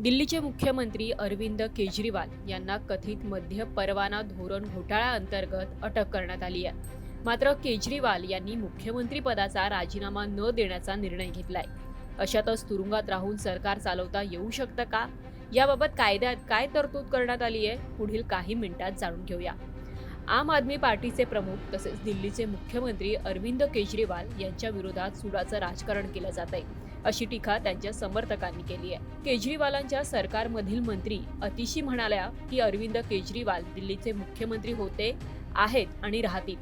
दिल्लीचे मुख्यमंत्री अरविंद केजरीवाल यांना कथित मध्य परवाना धोरण घोटाळा अंतर्गत अटक करण्यात आली आहे. मात्र केजरीवाल यांनी मुख्यमंत्री पदाचा राजीनामा न देण्याचा निर्णय घेतलाय. अशातच तुरुंगात राहून सरकार चालवता येऊ शकतं का? याबाबत कायद्यात काय तरतूद करण्यात आली आहे? पुढील काही मिनिटात जाणून घेऊया. आम आदमी पार्टीचे प्रमुख तसेच दिल्लीचे मुख्यमंत्री अरविंद केजरीवाल यांच्या विरोधात सुडाचं राजकारण केलं जात आहे अशी टीका त्यांच्या समर्थकांनी केली आहे. केजरीवालांच्या सरकारमधील मंत्री अतिशी म्हणाल्या की अरविंद केजरीवाल दिल्लीचे मुख्यमंत्री होते आहेत आणि राहतील.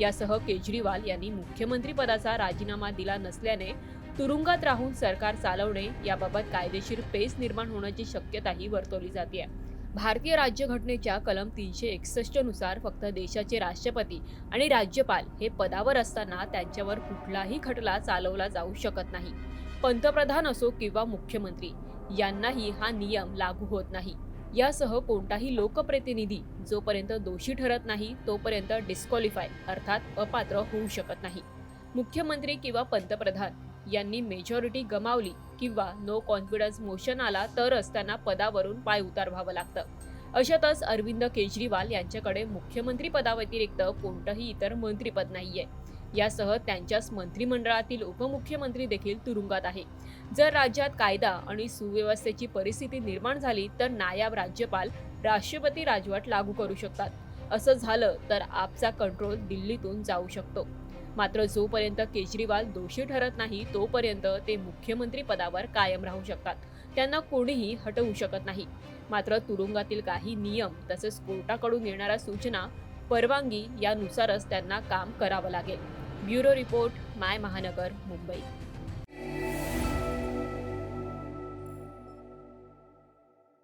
यासह केजरीवाल यांनी मुख्यमंत्री पदाचा राजीनामा दिला नसल्याने तुरुंगात राहून सरकार चालवणे याबाबत कायदेशीर पेच निर्माण होण्याची शक्यताही वर्तवली जाते. भारतीय राज्यघटनेच्या कलम तीनशे एकसष्टनुसार फक्त देशाचे राष्ट्रपती आणि राज्यपाल हे पदावर असताना त्यांच्यावर कुठलाही खटला चालवला जाऊ शकत नाही. पंतप्रधान असो किंवा मुख्यमंत्री यांनाही हा नियम लागू होत नाही. यासह कोणताही लोकप्रतिनिधी जोपर्यंत दोषी ठरत नाही तोपर्यंत डिस्क्वालिफाय अर्थात अपात्र होऊ शकत नाही. मुख्यमंत्री किंवा पंतप्रधान यांनी मेजॉरिटी गमावली किंवा नो कॉन्फिडन्स मोशन आला तरच त्यांना पदावरून पाय उतार व्हावं लागतं. अशातच अरविंद केजरीवाल यांच्याकडे मुख्यमंत्री पदाव्यतिरिक्त कोणतंही इतर मंत्रीपद नाहीये. यासह त्यांच्याच मंत्रिमंडळातील उपमुख्यमंत्री देखील तुरुंगात आहे. जर राज्यात कायदा आणि सुव्यवस्थेची परिस्थिती निर्माण झाली तर नायब राज्यपाल राष्ट्रपती राजवट लागू करू शकतात. असं झालं तर आपचा कंट्रोल दिल्लीतून जाऊ शकतो. मात्र जोपर्यंत केजरीवाल दोषी ठरत नाही तोपर्यंत ते मुख्यमंत्री पदावर कायम राहू शकतात. त्यांना कोणीही हटवू शकत नाही. मात्र तुरुंगातील काही नियम तसेच कोर्टाकडून येणाऱ्या सूचना परवानगी यानुसारच त्यांना काम करावं लागेल. ब्युरो रिपोर्ट माय महानगर मुंबई.